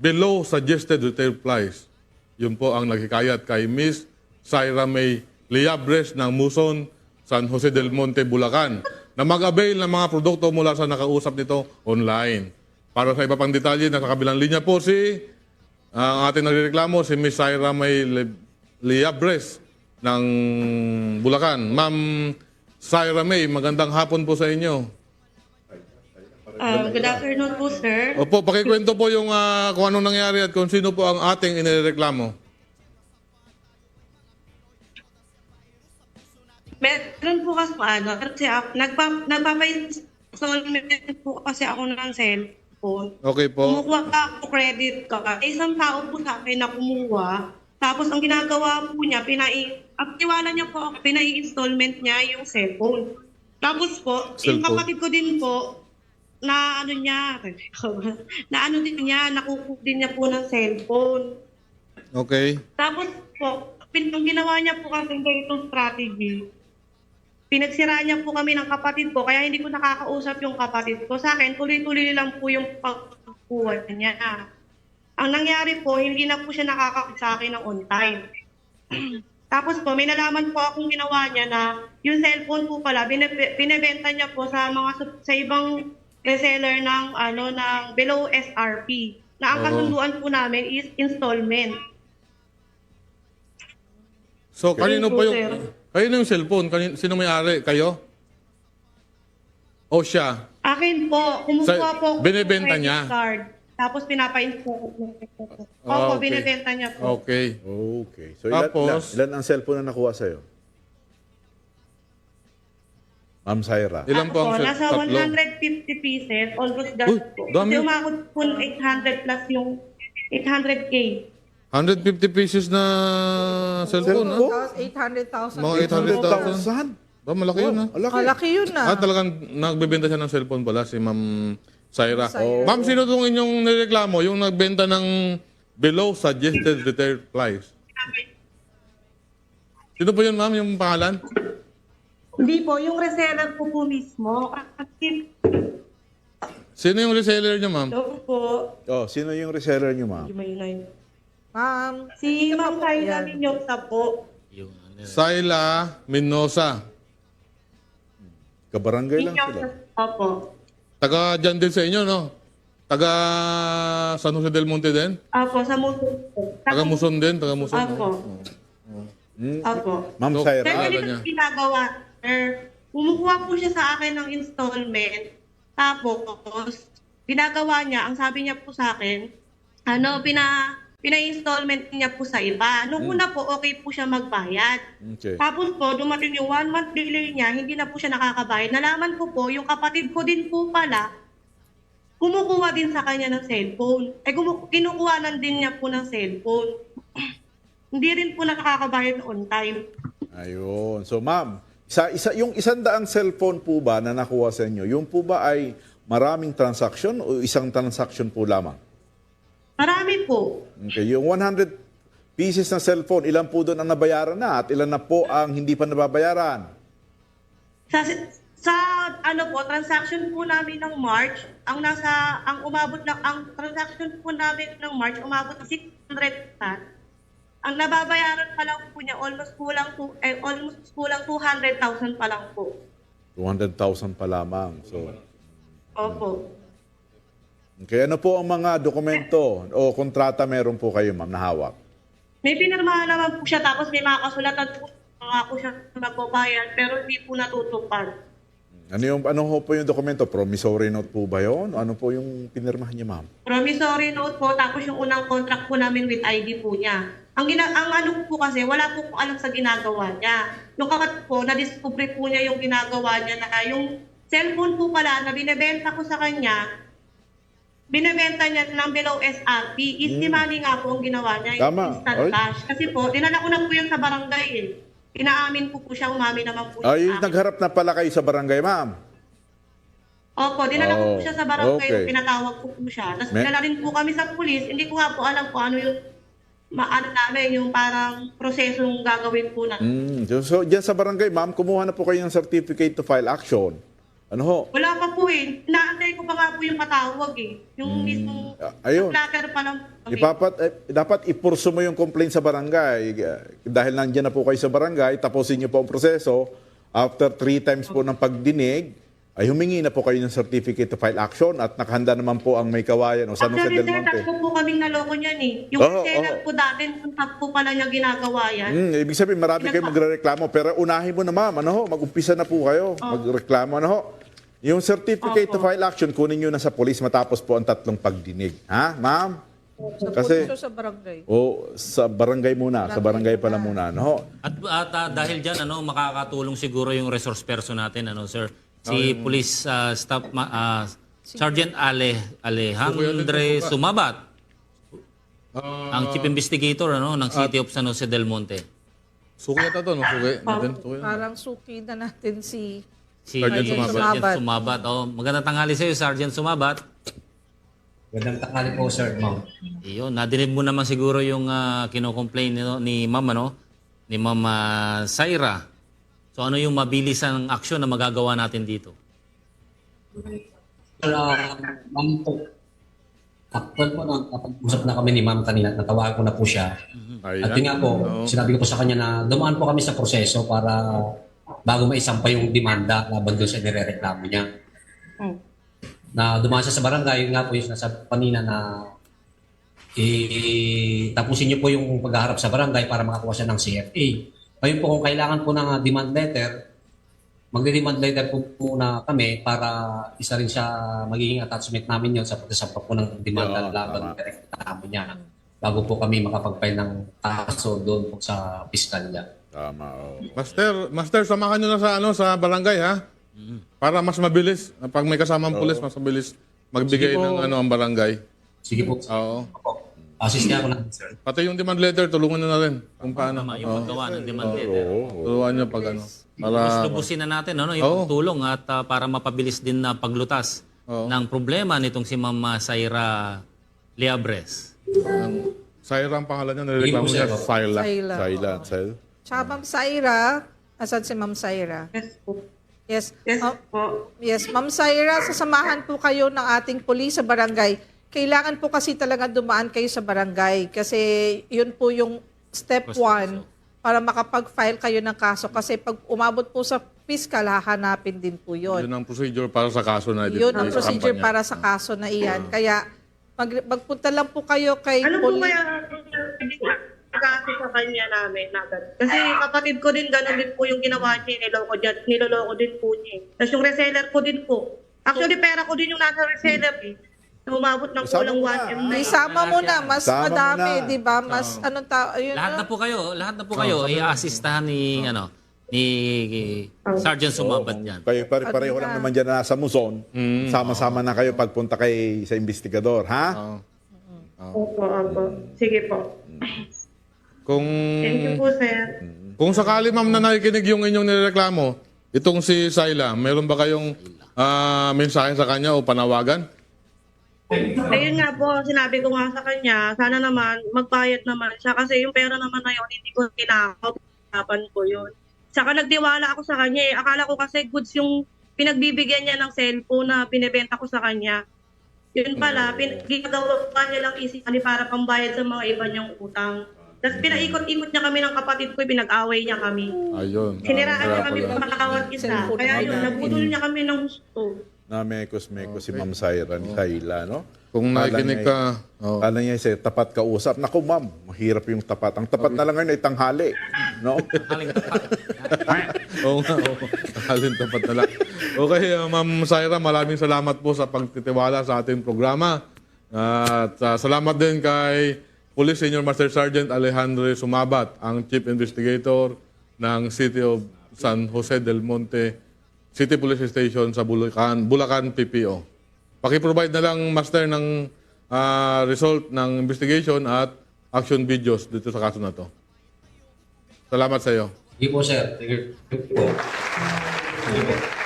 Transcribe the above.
below suggested retail price. Yun po ang naghikayat kay Miss Syra May Liabres ng Muson, San Jose del Monte, Bulacan na mag-avail ng mga produkto mula sa nakausap nito online. Para sa iba pang detalye, nasa kabilang linya po si ang ating nagreklamo, si Miss Syra May Li- Liabres ng Bulacan. Ma'am Syra May, magandang hapon po sa inyo. Ah, good afternoon po, sir. Opo, pakikwento po yung ah, kung anong nangyari at kung sino po ang ating inireklamo. Meron po kasi ano, kasi ako, nagpa, nagpapa-installment po kasi ako ng cellphone. Okay po. Kumukuha pa ako credit card. Eh, isang tao po sa akin na kumuha. Tapos ang ginagawa po niya, pinai tiwala niya po, ako, pinai-installment niya yung cellphone. Tapos po, yung Cellphone. kapatid ko din po, na ano niya, na ano din niya, nakukuha din niya po ng cellphone. Okay. Tapos po, pin- ginawa niya po kasi ganitong strategy, pinagsira niya po kami ng kapatid ko, kaya hindi ko nakakausap yung kapatid ko. Sa akin, tuloy-tuloy lang po yung pagkuha niya. Ang nangyari po, hindi na po siya nakakapit sa akin ng on time. Tapos po, may nalaman po akong ginawa niya na yung cellphone po pala, binebenta niya po sa mga sa ibang reseller ng ano ng below SRP. Na ang Oo. kasunduan po namin is installment. So, kanino Sir. po yung... Kanino yung cellphone? Kanino, sino may-ari? Kayo? O siya? Akin po, kumukuha Sa- po ako ng binebenta credit niya? Card, tapos pinapa-install. Ah, Opo, okay. binebenta niya po. Okay. Okay. So ilan, Tapos- ilan, ilan ang cellphone na nakuha sa'yo? Ma'am Syra. Ilan po ang Ako, nasa tatlo? 150 pieces, almost that Uy, po. dami. Kasi umabot po ng 800 plus yung 800K. 150 pieces na cellphone, ha? Cellphone? Tapos 800,000. Mga 800,000. 800,000. Ba, malaki yun, ha? Oh, Malaki. Kalaki yun na. Ah, talagang nagbebenta siya ng cellphone pala, si Ma'am. Syra. Ma'am, sino itong inyong nireklamo? Yung nagbenta ng below suggested retail price. Sino po yun, ma'am, yung pangalan? Hindi po, yung reseller po po mismo. Kasi Sino yung reseller niya, ma'am? ito po, Oh, sino yung reseller niyo, ma'am? Ma'am, Si Ma'am Kayla Yan. Minyosa po. Syla Minosa. Kabarangay lang sila. Minyosa, opo. Taga dyan din sa inyo, no? Taga San Jose del Monte din? Opo, sa Muso. Taga Muson din? Taga Muson? Opo. Hmm? Opo. Ma'am So- Sir, Syra. Ah, ganito ganyan. ginagawa. Kumukuha po siya sa akin ng installment. Tapos, ginagawa niya, ang sabi niya po sa akin, ano, pina, pina-installment niya po sa iba. Nung una po, okay po siya magbayad. Okay. Tapos po, dumating yung one month delay niya, hindi na po siya nakakabayad. Nalaman ko po, yung kapatid ko din po pala, kumukuha din sa kanya ng cellphone. Eh, kumu- kinukuhanan din niya po ng cellphone. hindi rin po nakakabayad on time. Ayun. So, ma'am, isa, isa, yung isang daang cellphone po ba na nakuha sa inyo, yung po ba ay maraming transaction o isang transaction po lamang? Marami po. Okay. Yung 100 pieces na cellphone, ilan po doon ang nabayaran na at ilan na po ang hindi pa nababayaran? Sa, sa ano po, transaction po namin ng March, ang nasa, ang umabot ng, ang transaction po namin ng March, umabot ng 600 pa. Ang nababayaran pa lang po niya, almost kulang, to, eh, almost kulang 200,000 pa lang po. 200,000 pa lamang. So, Opo. okay. Ano po ang mga dokumento o kontrata meron po kayo, ma'am, na hawak? May pinirmahan naman po siya, tapos may mga kasulatan po, mga po siya magbabayad, pero hindi po natutupad. Ano yung ano ho po yung dokumento? Promissory note po ba 'yon? Ano po yung pinirmahan niya, ma'am? Promissory note po, tapos yung unang contract po namin with ID po niya. Ang, gina- ang ano po kasi, wala po po alam sa ginagawa niya. Yung kakat po, na-discover po niya yung ginagawa niya na yung cellphone po pala na binebenta ko sa kanya, binebenta niya ng below SRP. Easy money nga po ang ginawa niya, yung Tama. instant Oy. cash. Kasi po, dinala ko na po yan sa barangay eh. Inaamin po po siya, umamin naman po Ay, siya. sa akin. nagharap na pala kayo sa barangay, ma'am. Opo, dinala ko Oh, po siya sa barangay, okay. pinatawag ko po siya. Tapos Me- dinala rin po kami sa pulis, hindi ko nga po alam kung ano yung maano namin, yung parang prosesong gagawin po na. Mm. So, so, diyan sa barangay, ma'am, kumuha na po kayo ng certificate to file action. Ano ho? Wala pa po eh. Naantay ko pa nga po yung katawag eh. Yung mismo Ah, ayun. platter pa lang. po kami. Ipapat, eh, dapat ipurso mo yung complaint sa barangay. Eh, Dahil nandiyan na po kayo sa barangay, tapusin niyo po ang proseso. After three times po ng pagdinig, ay humingi na po kayo ng certificate to file action at nakahanda naman po ang may kawayan o San Jose Actually, del sir, Monte. tatlo po kaming naloko niyan eh. Yung Oo, seller oo. po dati, nung po pala niya ginagawa yan. Hmm, ibig sabihin, marami kayo magre-reklamo. Pero unahin mo na ma'am, ano ho, mag-umpisa na po kayo. Magreklamo, ano ho. Yung certificate to file action, kunin nyo na sa police matapos po ang tatlong pagdinig. Ha, ma'am? Sa Kasi- pulisyo sa barangay. O sa barangay muna, sa barangay pala muna, ano ho. At, at ah, dahil dyan, ano, makakatulong siguro yung resource person natin, ano, sir? Si Police ah, Staff ma- ah, Sergeant Ale Alejandre Sumabat, Ah, ang Chief Investigator ano, ng City of San Jose del Monte. suki yata to, no? Suki. Natin, suki. Parang suki na natin si... Si Sergeant Sergeant Sumabat. Sumabat. Oh, magandang tanghali sa iyo, Sergeant Sumabat. Magandang tanghali po, sir, ma'am. Iyon, nadinig mo naman siguro yung uh, kino-complain ni, ni Ma'am, ano? Ni Ma'am Saira. So ano yung mabilis ang aksyon na magagawa natin dito? Sir, ah, ma'am po, actual po, nakapag-usap na kami ni ma'am kanina, natawagan ko na po siya. Ayan. At yun nga po, Oo. sinabi ko po sa kanya na dumaan po kami sa proseso para bago maisampa yung demanda laban doon sa nirereklamo niya. Hmm. Na dumaan siya sa barangay, yun nga po yung sinasabi ko kanina na eh, tapusin niyo po yung paghaharap sa barangay para makakuha siya ng CFA. Ngayon po kung kailangan po ng ah, demand letter, magde-demand letter po muna kami para isa rin siya magiging attachment namin yon sa pagkasampa po ng demand Oo, laban tama. ng reklamo niya bago po kami makapag-file ng kaso doon po sa piskalya. Tama, oh. Master, master, samahan nyo na sa ano sa barangay ha. Para mas mabilis. Pag may kasamang pulis, mas mabilis magbigay Sige po. ng ano ang barangay. Sige po. Oo. Assist niya ako na, sir. Pati yung demand letter, tulungan nyo na rin. Kung paano. Tama, yung paggawa ng demand letter. Oo, oo. Tulungan nyo pag ano. Para, Lubusin na natin ano, Oo. yung tulong at ah, para mapabilis din na paglutas Oo. ng problema nitong si Ma'am ah, Saira Liabres. ang Saira ang pangalan niya, nireklamo Hindi po, niya, sir. Saila. Saila. Tsaka Ma'am Saira. Asan si Ma'am Saira? Yes po. Yes. Yes Oh, po. yes, Ma'am Saira, sasamahan po kayo ng ating pulis sa barangay. Kailangan po kasi talaga dumaan kayo sa barangay kasi yun po yung step one para makapag-file kayo ng kaso. Kasi pag umabot po sa fiscal, hahanapin din po yun. Yun ang procedure para sa kaso na Yun ang procedure kampanya. para sa kaso na iyan. Kaya mag, magpunta lang po kayo kay Ano po kaya kasi sa kanya namin agad? Kasi kapatid ko din, ganun din po yung ginawa niya, niloko, dyan, niloloko din po niya. Tapos yung reseller ko din po. Actually, pera ko din yung nasa reseller eh. Na umabot ng Isama kulang mo na. 1M na. Isama mo na, mas Sama mo madami, na. di ba? Mas anong tao, yun Lahat na na. po kayo, lahat na po kayo i-assistahan ni ano ni Sergeant Sumabat yan. Kayo pare-pareho lang naman dyan na nasa Luzon. Sama-sama na kayo pagpunta kay sa investigador, ha? Opo, opo. Sige po. Kung, Thank you po, sir. kung sakali ma'am na nakikinig yung inyong nireklamo, itong si Saila, meron ba kayong ah, mensahe sa kanya o panawagan? Ayun nga po, sinabi ko nga sa kanya, sana naman magbayad naman siya kasi yung pera naman na yun, hindi ko kinakaw, pinapan ko yun. Saka nagtiwala ako sa kanya eh. Akala ko kasi goods yung pinagbibigyan niya ng cellphone na binibenta ko sa kanya. Yun pala, pin- ginagawa pa niya lang isipan para pambayad sa mga iba niyang utang. Tapos pinaikot-ikot niya kami ng kapatid ko, pinag-away niya kami. Ayun. Siniraan Ah, niya kami pala. pamakawat isa. Cellphone Kaya yun, nabudol niya kami ng gusto. Na mekos-mekos si Ma'am Saira ni Saila, no? Kung Kala nakikinig niya- ka, oh. Kala niya siya, tapat ka usap. Naku, ma'am, mahirap yung tapat. Ang tapat na lang ngayon ay tanghali. No? Tapat. Oo nga, oo. Halin tapat na lang. Okay, uh, Ma'am Saira, maraming salamat po sa pagtitiwala sa ating programa. At uh, salamat din kay Police Senior Master Sergeant Alejandro Sumabat, ang Chief Investigator ng City of San Jose del Monte City Police Station sa Bulacan, Bulacan PPO. Paki-provide na lang, Master, ng ah, result ng investigation at action videos dito sa kaso na to. Salamat sa iyo. Sige po, sir. Sige po. Sige po.